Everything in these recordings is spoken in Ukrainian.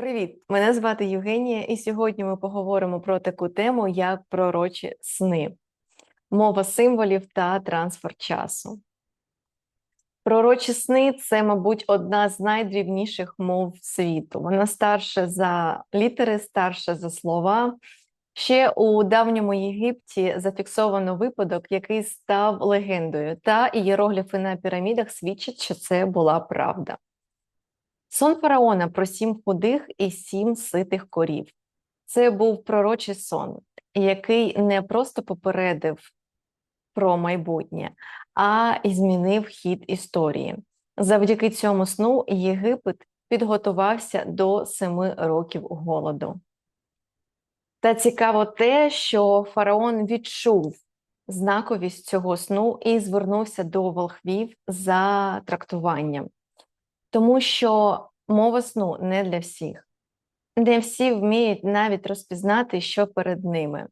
Привіт! Мене звати Євгенія, і сьогодні ми поговоримо про таку тему, як пророчі сни, мова символів та трансфер часу. Пророчі сни це, мабуть, одна з найдрівніших мов світу. Вона старша за літери, старша за слова. Ще у давньому Єгипті зафіксовано випадок, який став легендою, та ієрогліфи на пірамідах свідчать, що це була правда. Сон фараона про сім худих і сім ситих корів. Це був пророчий сон, який не просто попередив про майбутнє, а й змінив хід історії. Завдяки цьому сну Єгипет підготувався до семи років голоду. Та цікаво те, що фараон відчув знаковість цього сну і звернувся до волхвів за трактуванням. Тому що мова сну не для всіх. Не всі вміють навіть розпізнати, що перед ними.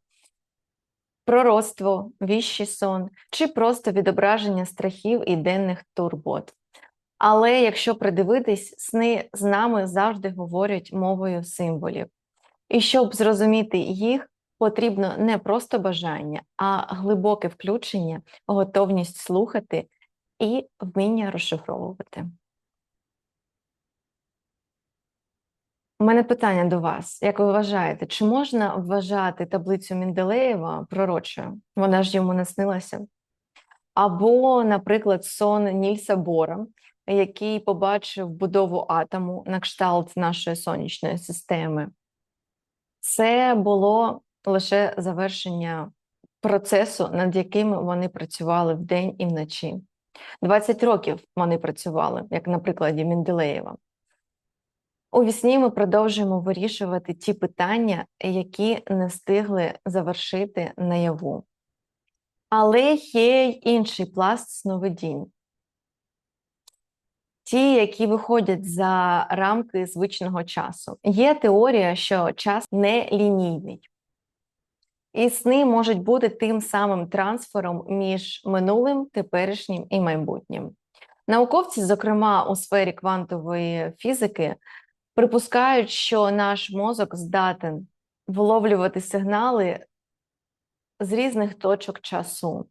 Пророцтво, віщий сон чи просто відображення страхів і денних турбот. Але якщо придивитись, сни з нами завжди говорять мовою символів. І щоб зрозуміти їх, потрібно не просто бажання, а глибоке включення, готовність слухати і вміння розшифровувати. У мене питання до вас. Як ви вважаєте, чи можна вважати таблицю Менделеєва пророчою? Вона ж йому наснилася? Або, наприклад, сон Нільса Бора, який побачив будову атому на кшталт нашої сонячної системи. Це було лише завершення процесу, над яким вони працювали вдень і вночі. 20 років вони працювали, як на прикладі Менделеєва. У вісні ми продовжуємо вирішувати ті питання, які не встигли завершити наяву. Але є й інший пласт сновидінь. Ті, які виходять за рамки звичного часу. Є теорія, що час не лінійний. І сни можуть бути тим самим трансфером між минулим, теперішнім і майбутнім. Науковці, зокрема у сфері квантової фізики, припускають, що наш мозок здатен вловлювати сигнали з різних точок часу.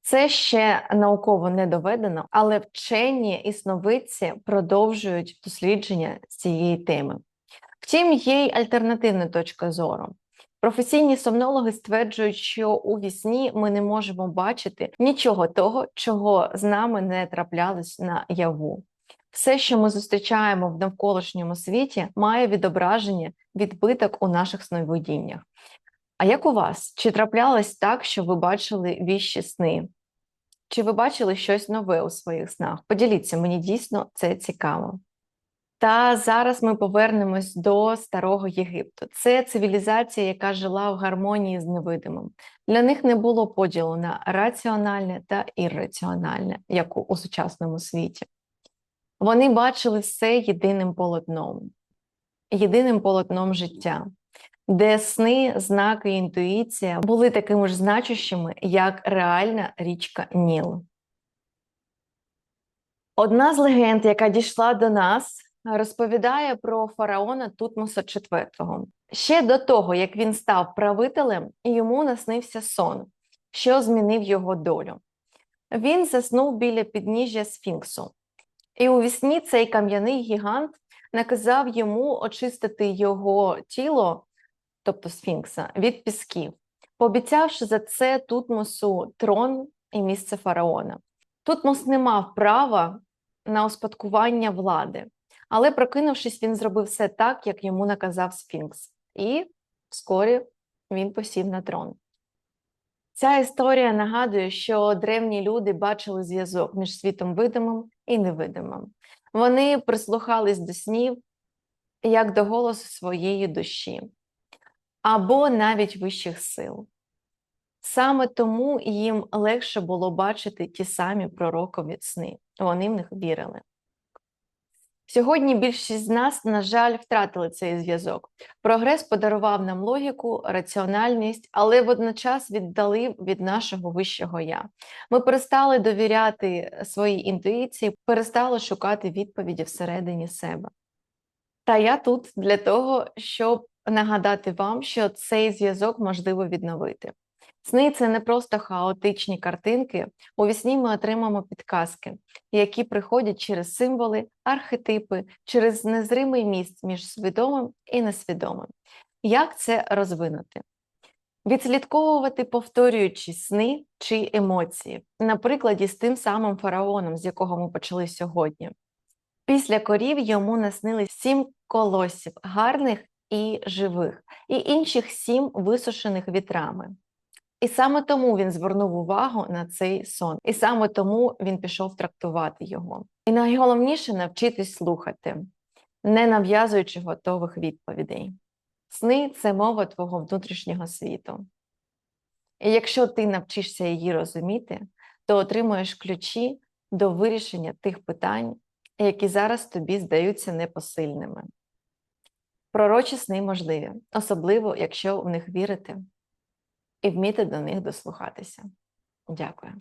Це ще науково не доведено, але вчені і сновидці продовжують дослідження цієї теми. Втім, є й альтернативна точка зору. Професійні сомнологи стверджують, що у вісні ми не можемо бачити нічого того, чого з нами не траплялось на яву. Все, що ми зустрічаємо в навколишньому світі, має відображення, відбиток у наших сновидіннях. А як у вас? Чи траплялось так, що ви бачили віщі сни? Чи ви бачили щось нове у своїх снах? Поділіться, мені дійсно це цікаво. Та зараз ми повернемось до старого Єгипту. Це цивілізація, яка жила в гармонії з невидимим. Для них не було поділу на раціональне та ірраціональне, як у сучасному світі. Вони бачили все єдиним полотном, єдиним полотном життя, де сни, знаки і інтуїція були такими ж значущими, як реальна річка Ніл. Одна з легенд, яка дійшла до нас, розповідає про фараона Тутмоса IV. Ще до того, як він став правителем, йому наснився сон, що змінив його долю. Він заснув біля підніжжя Сфінксу. І у вісні цей кам'яний гігант наказав йому очистити його тіло, тобто Сфінкса, від пісків, пообіцявши за це Тутмосу трон і місце фараона. Тутмос не мав права на успадкування влади, але, прокинувшись, він зробив все так, як йому наказав Сфінкс, і вскорі він посів на трон. Ця історія нагадує, що древні люди бачили зв'язок між світом видимим і невидимим. Вони прислухались до снів як до голосу своєї душі або навіть вищих сил. Саме тому їм легше було бачити ті самі пророкові сни. Вони в них вірили. Сьогодні більшість з нас, на жаль, втратили цей зв'язок. Прогрес подарував нам логіку, раціональність, але водночас віддали від нашого вищого я. Ми перестали довіряти своїй інтуїції, перестали шукати відповіді всередині себе. Та я тут для того, щоб нагадати вам, що цей зв'язок можливо відновити. Сни це не просто хаотичні картинки. У вісні ми отримаємо підказки, які приходять через символи, архетипи, через незримий міст між свідомим і несвідомим. Як це розвинути? Відслідковувати повторюючі сни чи емоції, на прикладі з тим самим фараоном, з якого ми почали сьогодні. Після корів йому наснились сім колосів, гарних і живих, і інших сім висушених вітрами. І саме тому він звернув увагу на цей сон, і саме тому він пішов трактувати його. І найголовніше навчитись слухати, не нав'язуючи готових відповідей. Сни це мова твого внутрішнього світу. І якщо ти навчишся її розуміти, то отримуєш ключі до вирішення тих питань, які зараз тобі здаються непосильними. Пророчі сни можливі, особливо якщо в них вірити і вміти до них дослухатися. Дякую.